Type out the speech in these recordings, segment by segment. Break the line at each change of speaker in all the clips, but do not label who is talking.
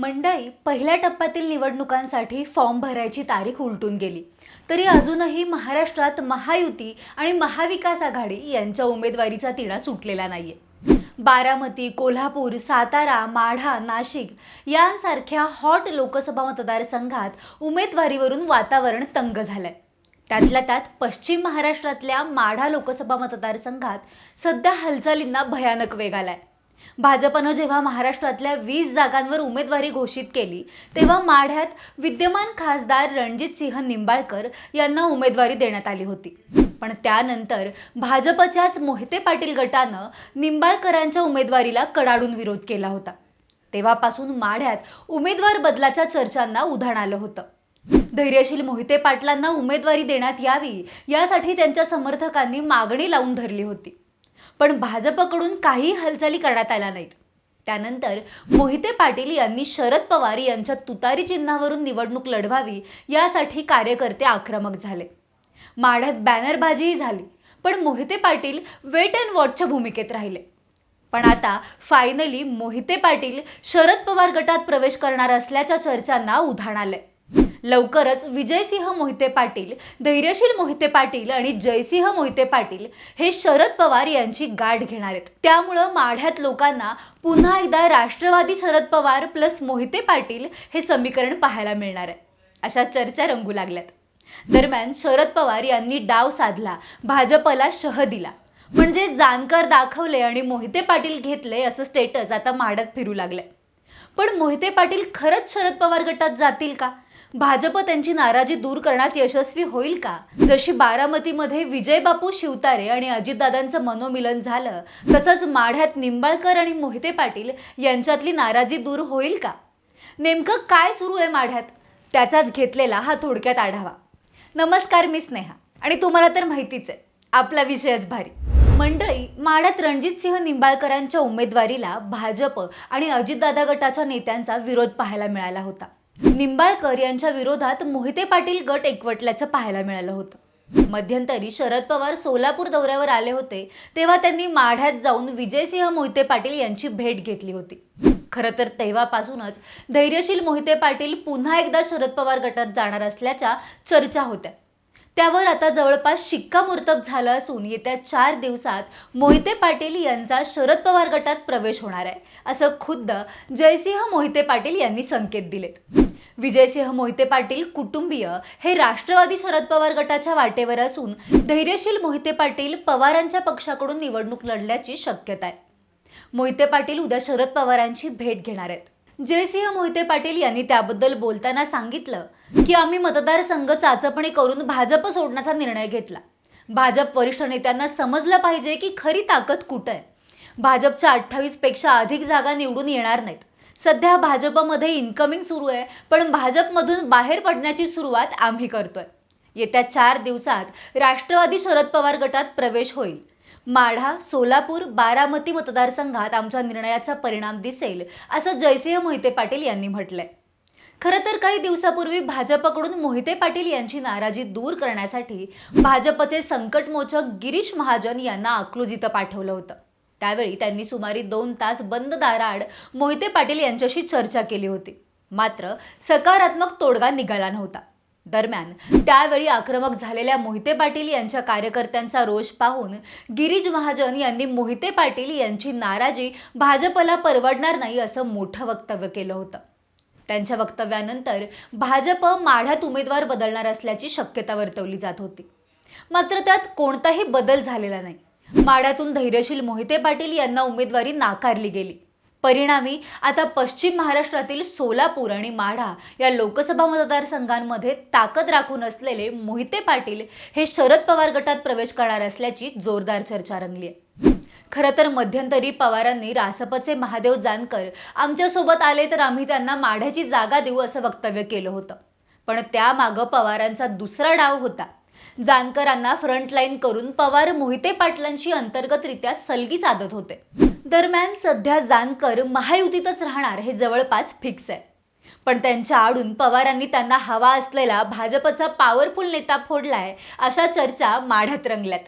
मंडळी पहिल्या टप्प्यातील निवडणुकांसाठी फॉर्म भरायची तारीख उलटून गेली. तरी अजूनही महाराष्ट्रात महायुती आणि महाविकास आघाडी यांच्या उमेदवारीचा तिढा सुटलेला नाहीये. बारामती कोल्हापूर सातारा माढा नाशिक यांसारख्या हॉट लोकसभा मतदारसंघात उमेदवारीवरून वातावरण तंग झालंय. त्यातल्या त्यात पश्चिम महाराष्ट्रातल्या माढा लोकसभा मतदारसंघात सध्या हालचालींना भयानक वेग आलाय. भाजपनं जेव्हा महाराष्ट्रातल्या वीस जागांवर उमेदवारी घोषित केली तेव्हा माढ्यात विद्यमान खासदार रणजितसिंह निंबाळकर यांना उमेदवारी देण्यात आली होती. पण त्यानंतर भाजपच्याच मोहिते पाटील गटानं निंबाळकरांच्या उमेदवारीला कडाडून विरोध केला होता. तेव्हापासून माढ्यात उमेदवार बदलाच्या चर्चांना उधाण आलं होतं. धैर्यशील मोहिते पाटलांना उमेदवारी देण्यात यावी यासाठी त्यांच्या समर्थकांनी मागणी लावून धरली होती. पण भाजपकडून काही हालचाली करण्यात आल्या नाहीत. त्यानंतर मोहिते पाटील यांनी शरद पवार यांच्या तुतारी चिन्हावरून निवडणूक लढवावी यासाठी कार्यकर्ते आक्रमक झाले. माढ्यात बॅनरबाजीही झाली पण मोहिते पाटील वेट अँड वॉचच्या भूमिकेत राहिले. पण आता फायनली मोहिते पाटील शरद पवार गटात प्रवेश करणार असल्याच्या चर्चांना उधाण आलंय. लवकरच विजयसिंह मोहिते पाटील धैर्यशील मोहिते पाटील आणि जयसिंह मोहिते पाटील हे शरद पवार यांची गाठ घेणार आहेत. त्यामुळं माढ्यात लोकांना पुन्हा एकदा राष्ट्रवादी शरद पवार प्लस मोहिते पाटील हे समीकरण पाहायला मिळणार आहे. अशा चर्चा रंगू लागल्यात. दरम्यान शरद पवार यांनी डाव साधला भाजपला शह दिला. म्हणजे जानकर दाखवले आणि मोहिते पाटील घेतले असं स्टेटस आता माड्यात फिरू लागलंय. पण मोहिते पाटील खरंच शरद पवार गटात जातील का? भाजप त्यांची नाराजी दूर करण्यात यशस्वी होईल का? जशी बारामतीमध्ये विजय बापू शिवतारे आणि अजितदादांचं मनोमिलन झालं तसंच माढ्यात निंबाळकर आणि मोहिते पाटील यांच्यातली नाराजी दूर होईल का? नेमकं काय सुरू आहे माढ्यात? त्याचाच घेतलेला हा थोडक्यात आढावा. नमस्कार मी स्नेहा. आणि तुम्हाला तर माहितीच आहे आपला विषयच भारी. मंडळी माढ्यात रणजितसिंह निंबाळकरांच्या उमेदवारीला भाजप आणि अजितदादा गटाच्या नेत्यांचा विरोध पाहायला मिळाला होता. निंबाळकर यांच्या विरोधात मोहिते पाटील गट एकवटल्याचं पाहायला मिळालं होतं. मध्यंतरी शरद पवार सोलापूर दौऱ्यावर आले होते तेव्हा त्यांनी माढ्यात जाऊन विजयसिंह मोहिते पाटील यांची भेट घेतली होती. खरं तर तेव्हापासूनच धैर्यशील मोहिते पाटील पुन्हा एकदा शरद पवार गटात जाणार असल्याच्या चर्चा होत्या. त्यावर आता जवळपास शिक्कामोर्तब झालं असून येत्या चार दिवसात मोहिते पाटील यांचा शरद पवार गटात प्रवेश होणार आहे. असं खुद्द जयसिंह मोहिते पाटील यांनी संकेत दिलेत. विजयसिंह मोहिते पाटील कुटुंबीय हे राष्ट्रवादी शरद पवार गटाच्या वाटेवर असून धैर्यशील मोहिते पाटील पवारांच्या पक्षाकडून निवडणूक लढल्याची शक्यता आहे. मोहिते पाटील उद्या शरद पवारांची भेट घेणार आहेत. जयसिंह मोहिते पाटील यांनी त्याबद्दल बोलताना सांगितलं की आम्ही मतदारसंघ चाचपणी करून भाजप सोडण्याचा निर्णय घेतला. भाजप वरिष्ठ नेत्यांना समजलं पाहिजे की खरी ताकद कुठं आहे. भाजपच्या अठ्ठावीसपेक्षा अधिक जागा निवडून येणार नाहीत. सध्या भाजपमध्ये इन्कमिंग सुरू आहे पण भाजपमधून बाहेर पडण्याची सुरुवात आम्ही करतोय. येत्या चार दिवसात राष्ट्रवादी शरद पवार गटात प्रवेश होईल. माढा सोलापूर बारामती मतदारसंघात आमच्या निर्णयाचा परिणाम दिसेल असं जयसिंह मोहिते पाटील यांनी म्हटलंय. खरं तर काही दिवसापूर्वी भाजपकडून मोहिते पाटील यांची नाराजी दूर करण्यासाठी भाजपचे संकटमोचक गिरीश महाजन यांना अकलूज इथं पाठवलं होतं. त्यावेळी त्यांनी सुमारे दोन तास बंद दाराआड मोहिते पाटील यांच्याशी चर्चा केली होती. मात्र सकारात्मक तोडगा निघाला नव्हता. दरम्यान त्यावेळी आक्रमक झालेल्या मोहिते पाटील यांच्या कार्यकर्त्यांचा रोष पाहून गिरीज महाजन यांनी मोहिते पाटील यांची नाराजी भाजपला परवडणार नाही असं मोठं वक्तव्य केलं होतं. त्यांच्या वक्तव्यानंतर भाजप माढ्यात उमेदवार बदलणार असल्याची शक्यता वर्तवली जात होती. मात्र त्यात कोणताही बदल झालेला नाही. माढ्यातून धैर्यशील मोहिते पाटील यांना उमेदवारी नाकारली गेली. परिणामी आता पश्चिम महाराष्ट्रातील सोलापूर आणि माढा या लोकसभा मतदारसंघांमध्ये ताकद राखून असलेले मोहिते पाटील हे शरद पवार गटात प्रवेश करणार असल्याची जोरदार चर्चा रंगली आहे. खरं तर मध्यंतरी पवारांनी रासपचे महादेव जानकर आमच्यासोबत आले तर आम्ही त्यांना माढ्याची जागा देऊ असं वक्तव्य केलं होतं. पण त्यामागं पवारांचा दुसरा डाव होता. जानकरांना फ्रंटलाईन करून पवार मोहिते पाटलांशी अंतर्गतरित्या सलगी साधत होते. दरम्यान सध्या जानकर महायुतीतच राहणार हे जवळपास फिक्स आहे. पण त्यांच्या आडून पवारांनी त्यांना हवा असलेला भाजपचा पॉवरफुल नेता फोडलाय अशा चर्चा माढ्यात रंगल्यात.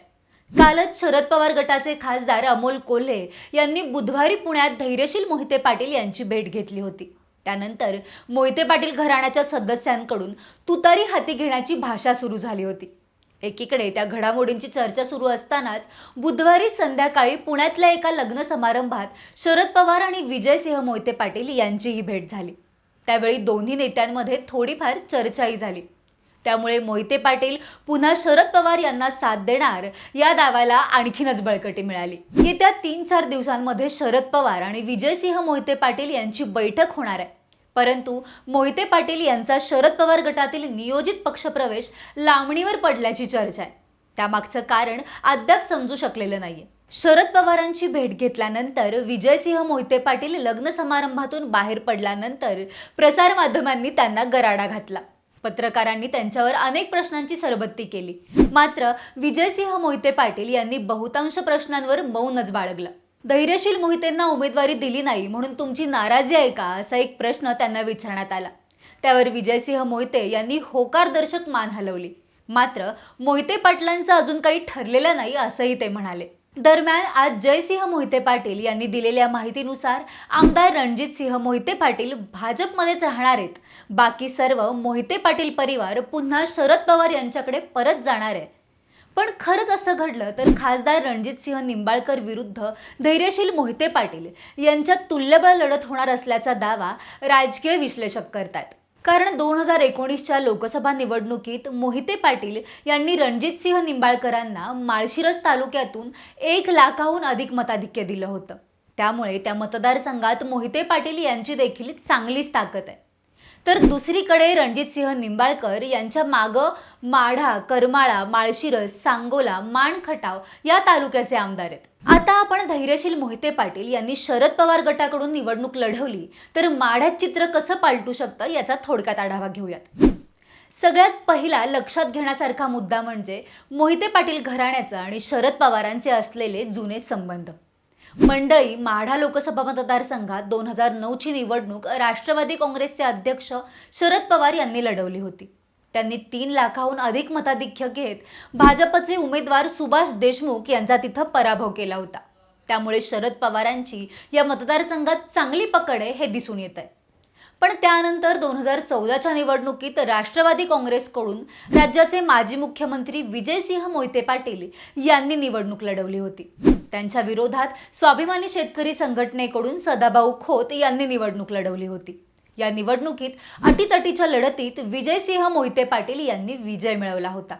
कालच शरद पवार गटाचे खासदार अमोल कोल्हे यांनी बुधवारी पुण्यात धैर्यशील मोहिते पाटील यांची भेट घेतली होती. त्यानंतर मोहिते पाटील घराण्याच्या सदस्यांकडून तुतारी हाती घेण्याची भाषा सुरू झाली होती. एकीकडे त्या घडामोडींची चर्चा सुरू असतानाच बुधवारी संध्याकाळी पुण्यातल्या एका लग्न समारंभात शरद पवार आणि विजयसिंह मोहिते पाटील यांचीही भेट झाली. त्यावेळी दोन्ही नेत्यांमध्ये थोडीफार चर्चाही झाली. त्यामुळे मोहिते पाटील पुन्हा शरद पवार यांना साथ देणार या दावाला आणखीनच बळकटी मिळाली. येत्या तीन चार दिवसांमध्ये शरद पवार आणि विजयसिंह मोहिते पाटील यांची बैठक होणार आहे. परंतु मोहिते पाटील यांचा शरद पवार गटातील नियोजित पक्षप्रवेश लांबणीवर पडल्याची चर्चा आहे. त्यामागचं कारण अद्याप समजू शकलेलं नाहीये. शरद पवारांची भेट घेतल्यानंतर विजयसिंह मोहिते पाटील लग्न समारंभातून बाहेर पडल्यानंतर प्रसारमाध्यमांनी त्यांना गराडा घातला. पत्रकारांनी त्यांच्यावर अनेक प्रश्नांची सरबत्ती केली. मात्र विजयसिंह मोहिते पाटील यांनी बहुतांश प्रश्नांवर मौनच बाळगलं. धैर्यशील मोहितेंना उमेदवारी दिली नाही म्हणून तुमची नाराजी आहे का? असा एक प्रश्न त्यांना विचारण्यात आला. त्यावर विजयसिंह मोहिते यांनी होकारदर्शक मान हलवली. मात्र मोहिते पाटलांचं अजून काही ठरलेलं नाही असंही ते म्हणाले. दरम्यान आज जयसिंह मोहिते पाटील यांनी दिलेल्या माहितीनुसार आमदार रणजित सिंह मोहिते पाटील भाजपमध्येच राहणार आहेत. बाकी सर्व मोहिते पाटील परिवार पुन्हा शरद पवार यांच्याकडे परत जाणार आहे. पण खरंच असं घडलं तर खासदार रणजितसिंह निंबाळकर विरुद्ध धैर्यशील मोहिते पाटील यांच्यात तुल्यबळ लढत होणार असल्याचा दावा राजकीय विश्लेषक करतात. कारण दोन हजार एकोणीसच्या लोकसभा निवडणुकीत मोहिते पाटील यांनी रणजितसिंह निंबाळकरांना माळशिरस तालुक्यातून एक लाखाहून अधिक मताधिक्य दिलं होतं. त्यामुळे त्या मतदारसंघात मोहिते पाटील यांची देखील चांगलीच ताकद आहे. तर दुसरीकडे रणजितसिंह निंबाळकर यांच्या मागं माढा करमाळा माळशिरस सांगोला माणखटाव या तालुक्याचे आमदार आहेत. आता आपण धैर्यशील मोहिते पाटील यांनी शरद पवार गटाकडून निवडणूक लढवली तर माढ्यात चित्र कसं पालटू शकतं याचा थोडक्यात आढावा घेऊयात. सगळ्यात पहिला लक्षात घेण्यासारखा मुद्दा म्हणजे मोहिते पाटील घराण्याचा आणि शरद पवारांचे असलेले जुने संबंध. मंडळी माढा लोकसभा मतदारसंघात दोन हजार नऊची निवडणूक राष्ट्रवादी काँग्रेसचे अध्यक्ष शरद पवार यांनी लढवली होती. त्यांनी तीन लाखाहून अधिक मताधिक्य घेत भाजपचे उमेदवार सुभाष देशमुख यांचा तिथं पराभव केला होता. त्यामुळे शरद पवारांची या मतदारसंघात चांगली पकड आहे हे दिसून येत आहे पण त्यानंतर दोन हजार चौदाच्या निवडणुकीत राष्ट्रवादी काँग्रेसकडून राज्याचे माजी मुख्यमंत्री विजयसिंह मोहिते पाटील यांनी निवडणूक लढवली होती. त्यांच्या विरोधात स्वाभिमानी शेतकरी संघटनेकडून सदाभाऊ खोत यांनी निवडणूक लढवली होती. या निवडणुकीत अटीतटीच्या लढतीत विजयसिंह मोहिते पाटील यांनी विजय मिळवला होता.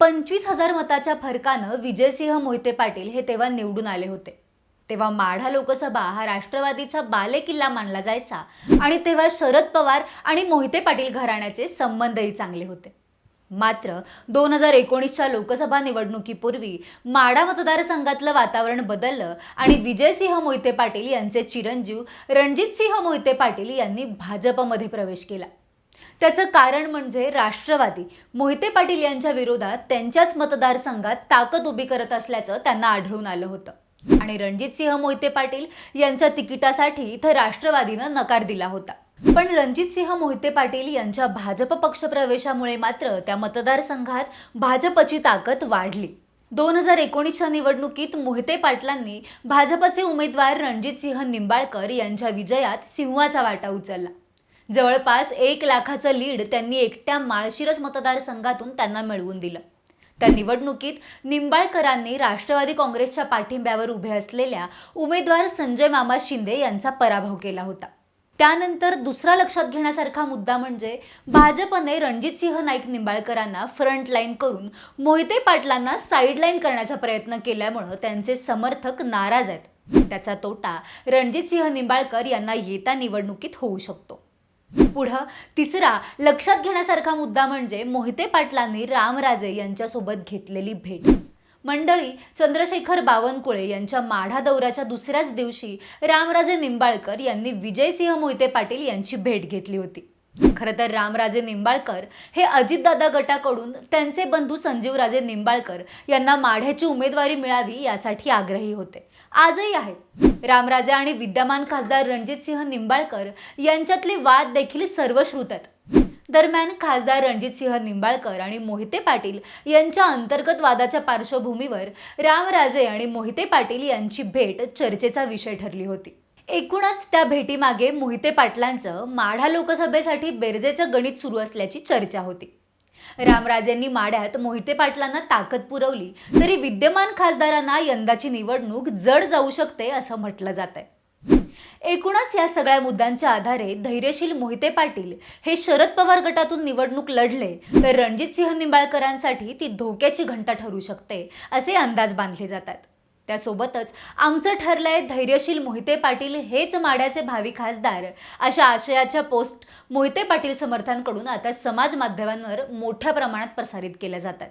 पंचवीस हजार मताच्या फरकानं विजयसिंह मोहिते पाटील हे तेव्हा निवडून आले होते. तेव्हा माढा लोकसभा हा राष्ट्रवादीचा बालेकिल्ला मानला जायचा आणि तेव्हा शरद पवार आणि मोहिते पाटील घराण्याचे संबंधही चांगले होते. मात्र दोन हजार एकोणीसच्या लोकसभा निवडणुकीपूर्वी माढा मतदारसंघातलं वातावरण बदललं आणि विजयसिंह मोहिते पाटील यांचे चिरंजीव रणजितसिंह मोहिते पाटील यांनी भाजपमध्ये प्रवेश केला. त्याचं कारण म्हणजे राष्ट्रवादी. मोहिते पाटील यांच्या विरोधात त्यांच्याच मतदारसंघात ताकद उभी करत असल्याचं त्यांना आढळून आलं होतं. आणि रणजितसिंह मोहिते पाटील यांच्या तिकिटासाठी इथं राष्ट्रवादीनं नकार दिला होता. पण रणजितसिंह मोहिते पाटील यांच्या भाजप पक्षप्रवेशामुळे मात्र त्या मतदारसंघात भाजपची ताकद वाढली. दोन हजार एकोणीसच्या निवडणुकीत मोहिते पाटलांनी भाजपचे उमेदवार रणजितसिंह निंबाळकर यांच्या विजयात सिंहाचा वाटा उचलला. जवळपास एक लाखाचं लीड त्यांनी एकट्या माळशिरस मतदारसंघातून त्यांना मिळवून दिलं. त्या निवडणुकीत निंबाळकरांनी राष्ट्रवादी काँग्रेसच्या पाठिंब्यावर उभे असलेल्या उमेदवार संजय मामा शिंदे यांचा पराभव केला होता. त्यानंतर दुसरा लक्षात घेण्यासारखा मुद्दा म्हणजे भाजपने रणजितसिंह नाईक निंबाळकरांना फ्रंट लाईन करून मोहिते पाटलांना साईडलाईन करण्याचा प्रयत्न केल्यामुळं त्यांचे समर्थक नाराज आहेत. त्याचा तोटा रणजितसिंह निंबाळकर यांना येत्या निवडणुकीत होऊ शकतो. पुढं तिसरा लक्षात घेण्यासारखा मुद्दा म्हणजे मोहिते पाटलांनी रामराजे यांच्यासोबत घेतलेली भेट. मंडळी चंद्रशेखर बावनकुळे यांच्या माढा दौऱ्याच्या दुसऱ्याच दिवशी रामराजे निंबाळकर यांनी विजयसिंह मोहिते पाटील यांची भेट घेतली होती. खरं तर रामराजे निंबाळकर हे अजितदादा गटाकडून त्यांचे बंधू संजीवराजे निंबाळकर यांना माढ्याची उमेदवारी मिळावी यासाठी आग्रही होते. आजही आहेत. रामराजे आणि विद्यमान खासदार रणजितसिंह निंबाळकर यांच्यातले वाद देखील सर्वश्रुत आहेत. दरम्यान खासदार रणजितसिंह निंबाळकर आणि मोहिते पाटील यांच्या अंतर्गत वादाच्या पार्श्वभूमीवर रामराजे आणि मोहिते पाटील यांची भेट चर्चेचा विषय ठरली होती. एकूणच त्या भेटीमागे मोहिते पाटलांचं माढा लोकसभेसाठी बेरजेचं गणित सुरू असल्याची चर्चा होती. रामराजेंनी माढ्यात मोहिते पाटलांना ताकद पुरवली तरी विद्यमान खासदारांना यंदाची निवडणूक जड जाऊ शकते असं म्हटलं जात आहे एकूणच या सगळ्या मुद्द्यांच्या आधारे धैर्यशील मोहिते पाटील हे शरद पवार गटातून निवडणूक लढले तर रणजितसिंह निंबाळकरांसाठी ती धोक्याची घंटा ठरू शकते असे अंदाज बांधले जातात. त्यासोबतच आमचं ठरलंय धैर्यशील मोहिते पाटील हेच माड्याचे भावी खासदार. अशा आशयाच्या पोस्ट मोहिते पाटील समर्थांकडून आता समाज माध्यमांवर मोठ्या प्रमाणात प्रसारित केल्या जातात.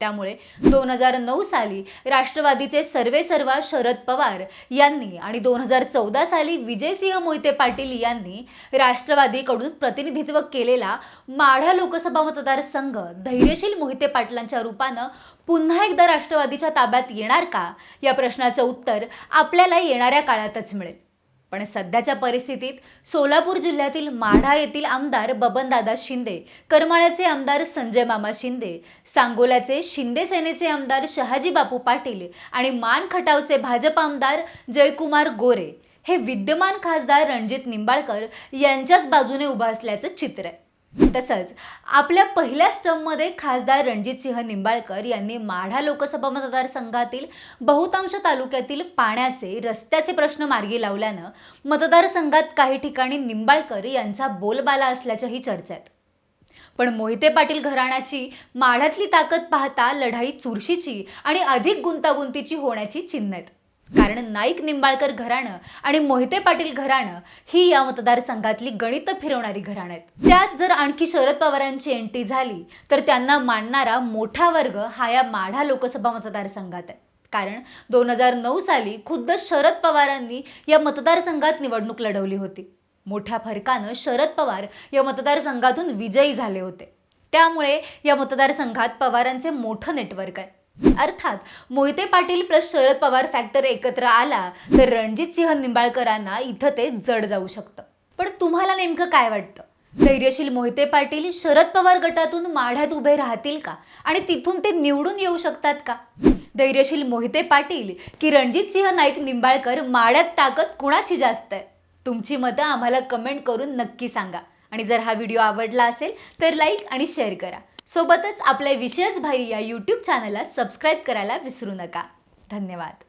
त्यामुळे दोन हजार नऊ साली राष्ट्रवादीचे सर्वेसर्वा शरद पवार यांनी आणि दोन हजार चौदा साली विजयसिंह मोहिते पाटील यांनी राष्ट्रवादीकडून प्रतिनिधित्व केलेला माढा लोकसभा मतदारसंघ धैर्यशील मोहिते पाटलांच्या रूपानं पुन्हा एकदा राष्ट्रवादीच्या ताब्यात येणार का? या प्रश्नाचं उत्तर आपल्याला येणाऱ्या काळातच मिळेल. पण सध्याच्या परिस्थितीत सोलापूर जिल्ह्यातील माढा येथील आमदार बबनदादा शिंदे करमाळ्याचे आमदार संजय मामा शिंदे सांगोल्याचे शिंदे सेनेचे आमदार शहाजी बापू पाटील आणि मान खटावचे भाजप आमदार जयकुमार गोरे हे विद्यमान खासदार रणजित निंबाळकर यांच्याच बाजूने उभं असल्याचं चित्र आहे. तसंच आपल्या पहिल्या स्टममध्ये खासदार रणजितसिंह निंबाळकर यांनी माढा लोकसभा मतदारसंघातील बहुतांश तालुक्यातील पाण्याचे रस्त्याचे प्रश्न मार्गी लावल्यानं मतदारसंघात काही ठिकाणी निंबाळकर यांचा बोलबाला असल्याच्याही चर्चा आहेत पण मोहिते पाटील घराण्याची माढ्यातली ताकद पाहता लढाई चुरशीची आणि अधिक गुंतागुंतीची होण्याची चिन्ह आहेत. कारण नाईक निंबाळकर घराणं आणि मोहिते पाटील घराणं ही या मतदारसंघातली गणित फिरवणारी घराणं आहेत. त्यात जर आणखी शरद पवारांची एंट्री झाली तर त्यांना मानणारा मोठा वर्ग हा या माढा लोकसभा मतदारसंघात आहे. कारण दोन हजार नऊ साली खुद्द शरद पवारांनी या मतदारसंघात निवडणूक लढवली होती. मोठ्या फरकानं शरद पवार या मतदारसंघातून विजयी झाले होते. त्यामुळे या मतदारसंघात पवारांचे मोठं नेटवर्क आहे. अर्थात मोहिते पाटील प्लस शरद पवार फॅक्टर एकत्र आला तर रणजितसिंह निंबाळकरांना इथं ते जड जाऊ शकतं. पण तुम्हाला नेमकं काय वाटतं? धैर्यशील मोहिते पाटील शरद पवार गटातून माढ्यात उभे राहतील का? आणि तिथून ते निवडून येऊ शकतात का? धैर्यशील मोहिते पाटील की रणजितसिंह नाईक निंबाळकर माढ्यात ताकद कुणाची जास्त आहे? तुमची मतं आम्हाला कमेंट करून नक्की सांगा. आणि जर हा व्हिडिओ आवडला असेल तर लाईक आणि शेअर करा. सोबतच आपल्या विशेष भाई या यूट्यूब चॅनलला सबस्क्राईब करायला विसरू नका. धन्यवाद.